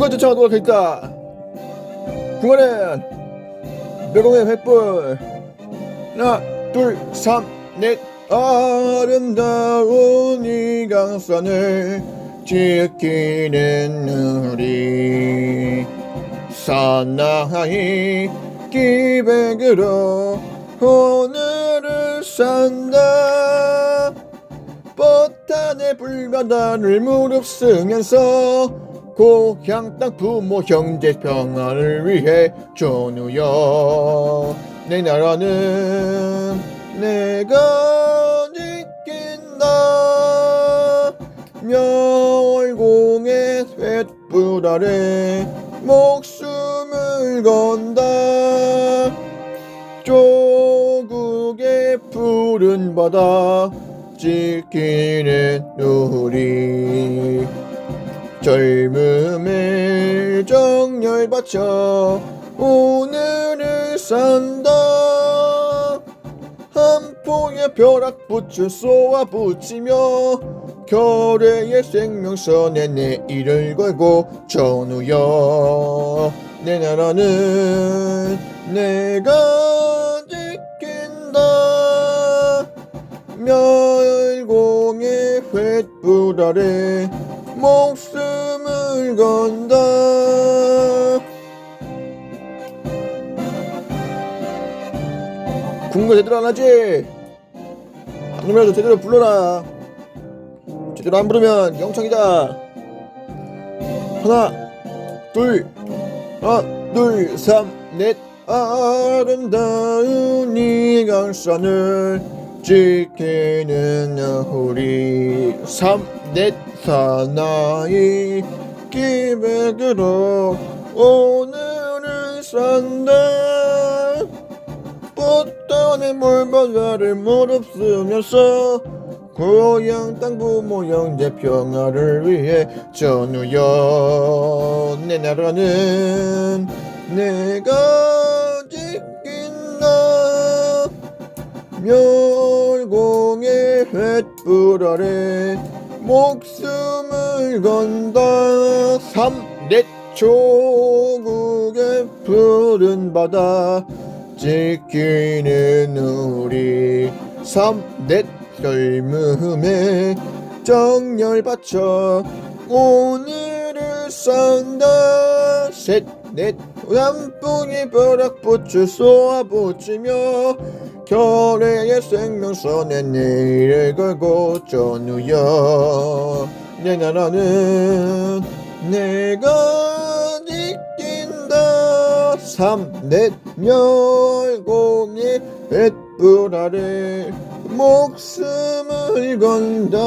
국가 조청하도록 하겠다. 궁화는 매공의 횃불. 하나 둘삼넷. 아름다운 이 강산을 지키는 우리 사나이 기백으로 오늘을 산다. 뻗단의 불바다를 무릅쓰면서 고향 땅 부모 형제 평화를 위해 전우여. 내 나라는 내가 지킨다. 멸공의 횃불 아래 목숨을 건다. 조국의 푸른 바다 지키는 우리 젊음의 정열 바쳐 오늘을 산다. 한 포의 벼락 붙을 쏘아 붙이며 결의의 생명선에 내 일을 걸고 전우여. 내 나라는 내가 지킨다. 멸공의 횃불 아래 목숨을 건다. 군거 제대로 안 하지? 안 그러면 제대로 불러라. 제대로 안 부르면 영창이다. 하나 둘 하나 둘삼넷. 아름다운 이 강산을 지키는 우리 삼넷 사나이 기백으로 오늘을 산다 뻗단의 물바다를 무릅쓰면서 고향 땅 부모 형제 평화를 위해 전우여 내 나라는 내가 지킨다. 멸공의 횃불 아래 목숨을 건다. 삼넷 조국의 푸른 바다. 지키는 우리. 삼넷 젊음의 정열 바쳐. 오늘을 산다. 셋넷 남풍이 벼락붙을 쏘아붙이며 결의의 생명선에 내일을 걸고 전우여. 내 나라는 내가 지킨다. 삼넷 멸공의 횃불 아래 목숨을 건다